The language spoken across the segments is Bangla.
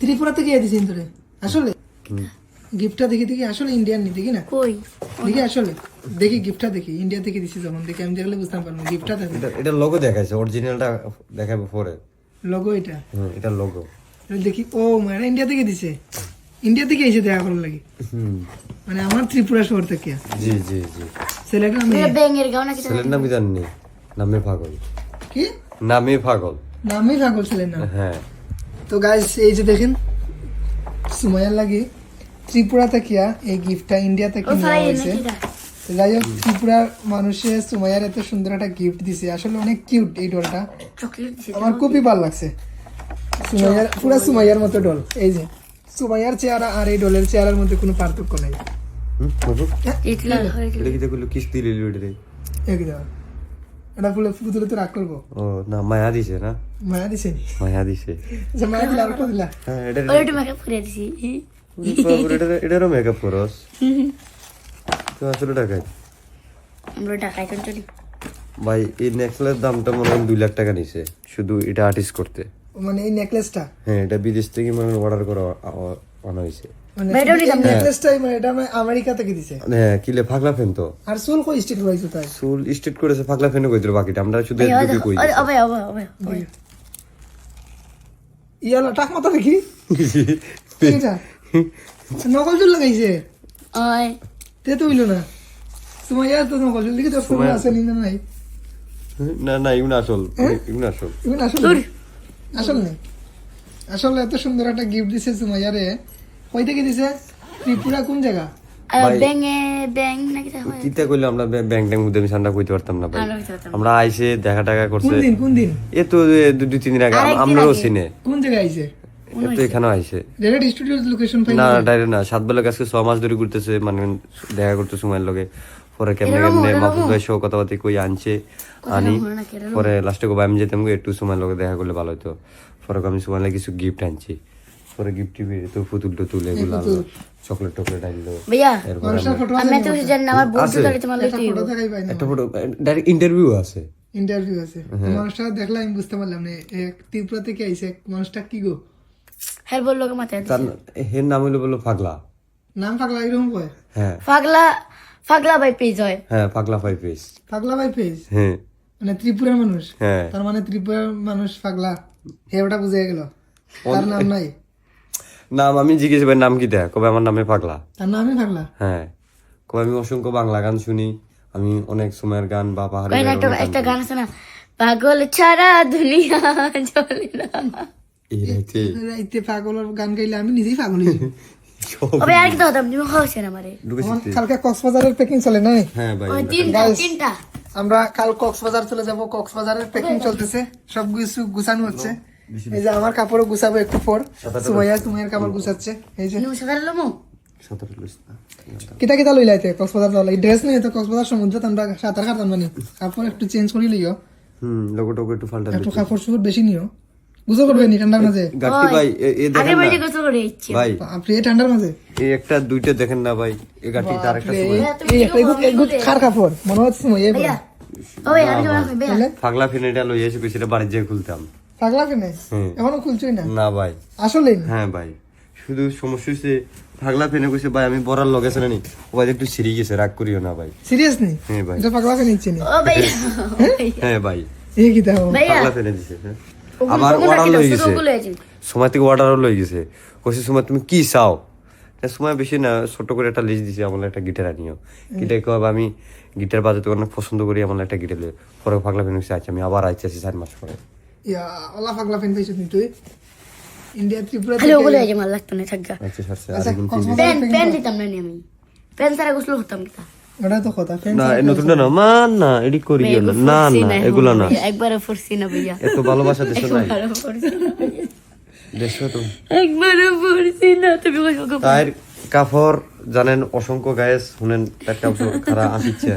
ত্রিপুরা থেকে দিছে তোরে আসলে? গিফটটা দেখি দেখি। আসলে ইন্ডিয়ান নি দেখি না? কই? দেখি আসলে। দেখি গিফটটা দেখি। ইন্ডিয়া থেকে দিছি যখন। দেখি আমি দেখলে বুঝতে পারব গিফটটা দেখি। এটা এটা লোগো দেখাইছে। অরিজিনালটা দেখাবে পরে। লোগো এটা? হুম এটা লোগো দেখি ও মানে ইন্ডিয়া থেকে দিছে? ইন্ডিয়া থেকে এসে দেখা করার লাগে। হুম। মানে আমার ত্রিপুরা শহর থেকে। জি জি জি। ছেলেটা আমি এটা ব্যাঙের গাও নাকি ছেলের নামই জাননি নামে পাগল। কি? নামে পাগল। নামই পাগল ছেলের নাম? হ্যাঁ। তো গাইস এই যে দেখেন সুমাইয়ার লাগে ত্রিপুরা থেকে এই গিফটটা ইন্ডিয়া থেকে নেওয়া হয়েছে। যাই হোক ত্রিপুরার মানুষের সুমাইয়ার এত সুন্দর একটা গিফট দিছে। আসলে অনেক কিউট এই ডলটা আমার খুবই ভালো লাগছে। সুমাইয়ার পুরো সুমাইয়ার মতো ডল এই যে সুমাইয়ার চেহারা আর এই ডলের চেহারার মধ্যে কোনো পার্থক্য নাই। হুম বাবু এটা কি দেখল কিস্তি লিলি ওইটারে এক দাও এটা ফুলে পুতুলে তো রাগ করব ও না মায়া দিছে না? মায়া দিছে নি? মায়া দিছে। যে মায়া দিলা আর দিলা হ্যাঁ এটা মেকআপ করে দিছি। এটারও মেকআপ করস তো আসলে টাকায় আমরা ঢাকায় কোন চলি ভাই এই নেকলের দামটা মনে হয় দুই লাখ টাকা নিছে। শুধু এটা আর্টিস্ট করতে। মানে এই নেকলেসটা হ্যাঁ এটা বিদেশ থেকে মানে অর্ডার করা আনা হয়েছে হ্যাঁ। আর চুল কই করাইছো তাই? চুল স্ট্রেট করেছে ফাগলা ফেনে বাকিটা আমরা শুধু এদিকে কই ইয়ালা টাক মাথা এটা নকল চুল লাগাইছে? ওই তে তো হইল না। তোমার ইয়ার তো নকল চুল দেখি তোর ফোন আছে নি না নাই? না না ইউন আসল। ইউন আসল। আসল আসল নেই? আসলে এত সুন্দর একটা গিফট দিছে সুমাইয়ারে কই থেকে দিছে? ত্রিপুরা কোন জায়গা? হয়। আমরা ব্যাংক ট্যাঙ্ক মধ্যে কইতে পারতাম না ভাই। আমরা আইসে দেখা টাকা কোন দিন কোন দিন? এ তো দুই তিন দিন আগে আমরাও আগে। চিনে। কোন জায়গায় আইছে? তো এখানে আইসে ডাইরেক্ট স্টুডিও লোকেশন পাই না ডাইরেক্ট না সাত বেলা কাছে মাস ধরে ঘুরতেছে মানে দেখা করতে সময়ের লগে। পরে কেমনে কেমনে মাহফুজ ভাই সহ কথাবার্তা কই আনছে আনি। পরে লাস্টে কবে আমি যেতাম গো, একটু সময় লগে দেখা করলে ভালো হতো পরে আমি সময় লাগে কিছু গিফট আনছি। পরে গিফট টিভি তো পুতুল টুতুল এগুলো চকলেট টকলেট আনলো আমি তো জানি না আমার বন্ধু তাহলে তোমার ফটো দেখাই পাই না। একটা ফটো ডাইরেক্ট ইন্টারভিউ আছে। ইন্টারভিউ আছে। মানুষটা দেখলে আমি বুঝতে পারলাম না এক ত্রিপুরা থেকে আইছে এক মানুষটা কি গো? হ্যাঁ বলল কে মাথায় তার হের নাম হইল বলল পাগলা নাম পাগলা এরকম কয়? হ্যাঁ। পাগলা পাগলা ভাই পেজ হয়। হ্যাঁ পাগলা ফাইভ পিস পাগলা ভাই পেজ? হ্যাঁ। মানে ত্রিপুরার মানুষ? হ্যাঁ। তার মানে ত্রিপুরার মানুষ পাগলা হে ওটা বুঝে গেল। তার নাম নাই। নাম আমি জিজ্ঞেস ভাই নাম কি দেয় কবে আমার নামে পাগলা? তার নামই পাগলা? হ্যাঁ। কবে আমি অসংখ্য বাংলা গান শুনি আমি অনেক সময়ের গান বা পাহাড়ি একটা একটা গান আছে না পাগল ছাড়া দুনিয়া চলে না। এই রাইতে রাইতে পাগলের গান গাইলে আমি নিজেই পাগল। সব ওবে আর কি তো হতাম তুমি হওছেন আমারে? ঢুকে কালকে কক্সবাজারের প্যাকিং চলে নাই? হ্যাঁ ভাই ওই তিনটা তিনটা। আমরা কাল কক্সবাজার চলে যাব কক্সবাজারের প্যাকিং চলতেছে। সব কিছু গুছানো হচ্ছে। এই যে আমার কাপড়ও গুছাবো একটু পর। সুমাইয়া সুমাইয়ার কাপড় গুছাচ্ছে। এই যে। কিতা কিতা লই লাইতে কক্সবাজার যাওয়া ড্রেস নেই তো কক্সবাজার সমুদ্র আমরা সাঁতার কাটতাম মানে। কাপড় একটু চেঞ্জ করে লিও হুম লোগো টোগো একটু ফাল্টা একটু কাপড় চোপড় বেশি নিও। বুঝো করবে নি ঠান্ডার মাঝে? গাটি ভাই এ- দেখেন বাড়ি না। করে ইচ্ছে ভাই। আপনি এই ঠান্ডার মাঝে? এই একটা দুইটা দেখেন না ভাই। এই গাটি তার একটা সময়। এই একটা খার কাপড়। মনে হচ্ছে আমি তোমার ভাইয়া। ফাগলা ফিনেটা লই এসে সেটা বাড়ি যেয়ে খুলতাম। পাগলা কেনে। এখনও খুলছই না? না ভাই। আসলে হ্যাঁ ভাই। শুধু সমস্যা হচ্ছে ফাগলা ফেনে কইছে ভাই আমি বড়ার লগে আছে নি ও ভাই একটু সিরি গেছে রাগ করিও না ভাই। সিরিয়াস নেই হ্যাঁ ভাই। এটা পাগলা কেনে ইচ্ছে নেই ও ভাইয়া হ্যাঁ। ভাই। এই কি দাও পাগলা ফেনে দিছে হ্যাঁ। আবার অর্ডার লই গেছে। সময় থেকে অর্ডারও লই গেছে। কইছে সময় তুমি কি চাও? সময় বেশি না ছোট করে একটা লিস্ট দিছে আমার একটা গিটার আনিও। গিটার কব আমি গিটার বাজাতে অনেক পছন্দ করি আমার একটা গিটার পরে পাগলা ফেনে কইছে আচ্ছা আমি আবার আইছি আছি চার মাস পরে। ইয়া ওলা পাগলা পেন পাইছো তুমি তুই ইন্ডিয়া ত্রিপুরা খালি ওগুলো আছে মাল লাগতো না থাকা আচ্ছা আচ্ছা, আরেকদিন কক্সবাজার- প্যান প্যান দিতাম না আমি। প্যান ছাড়া গোসল করতাম কিতা? ওটা তো কথা ফ্রেন্ড না এই না মা না এডি করিও না না না এগুলো না। একবারে ফোরছি না ভাইয়া। এত ভালোবাসা একবারে না। তো একবারে না তুমি কাপড় জানেন অসংখ্য গায়েস শুনেন তার কাপড় খারা আসিচ্ছে।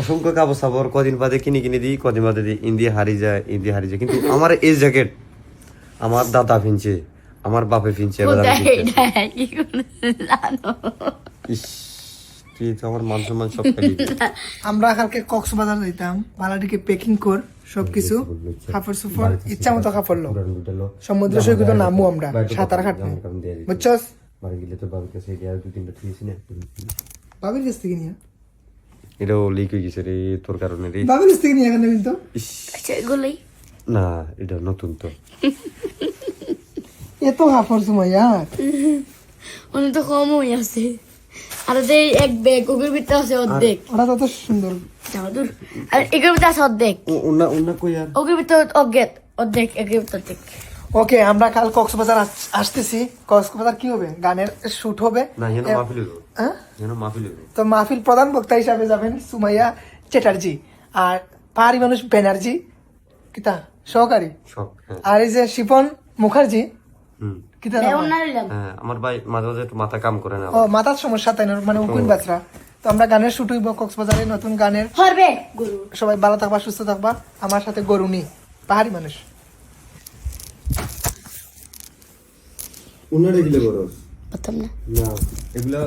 অসংখ্য কাপড় সাপড় কদিন বাদে কিনে কিনে দিই কদিন বাদে দিই ইন্ডিয়া হারি যায় ইন্দি হারি যায়। কিন্তু আমার এই জ্যাকেট আমার দাদা ফিনছে আমার বাপে ফিনছে তুই তো আমার মান সম্মান সব আমরা কালকে কক্সবাজার যাইতাম বালাটিকে প্যাকিং কর সবকিছু কাপড় সুপড় ইচ্ছা মতো কাপড় লো। সমুদ্র সৈকতে নামবো আমরা সাঁতার কাটবো। বুঝছস? গেলে তো বাবার কাছে এটা আর দু তিনটা থুয়েছি না বাবির কাছ থেকে নিয়ে এটাও লিক হয়ে গেছে রে তোর কারণে রে। বাবির কাছ থেকে নিয়ে এখানে কিন্তু আচ্ছা এগুলোই? না এটা নতুন তো। এত কাপড় সুমাইয়া অনেক তো কম হয়ে আছে। আর ওদের এক ব্যাগ ওগুলোর ভিতরে আছে অর্ধেক। ওরা তত সুন্দর। যাও দূর আর এগুলোর ভিতরে আছে অর্ধেক। ও- ওনা ওনা কই আর? ওগুলোর ভিতরে অজ্ঞাত অর্ধেক এগুলোর ভিতরে অর্ধেক। ওকে আমরা কাল কক্সবাজার আসতেছি। কক্সবাজার কি হবে? গানের শুট হবে। না যেন মাহফিল হইব হ্যাঁ? যেন মাহফিল হইব তো মাহফিল প্রধান বক্তা হিসাবে যাবেন সুমাইয়া চ্যাটার্জি আর পাহাড়ি মানুষ ব্যানার্জি। কিতা? সহকারী? হ্যাঁ। আর এই যে শিপন মুখার্জি? হুম। কিতা? হ্যাঁ, হ্যাঁ আমার ভাই মাঝে মাঝে একটু মাথা কাম করে না। ও মাথার সমস্যা তাই না? মানে উকুন বাচ্চা। তো আমরা গানের শুট হইব কক্সবাজারে নতুন গানের। সবাই ভালো থাকবা সুস্থ থাকবা। আমার সাথে গরুনি পাহাড়ি মানুষ। উনারে গিলে বড়। প্রথম না? না। এগুলা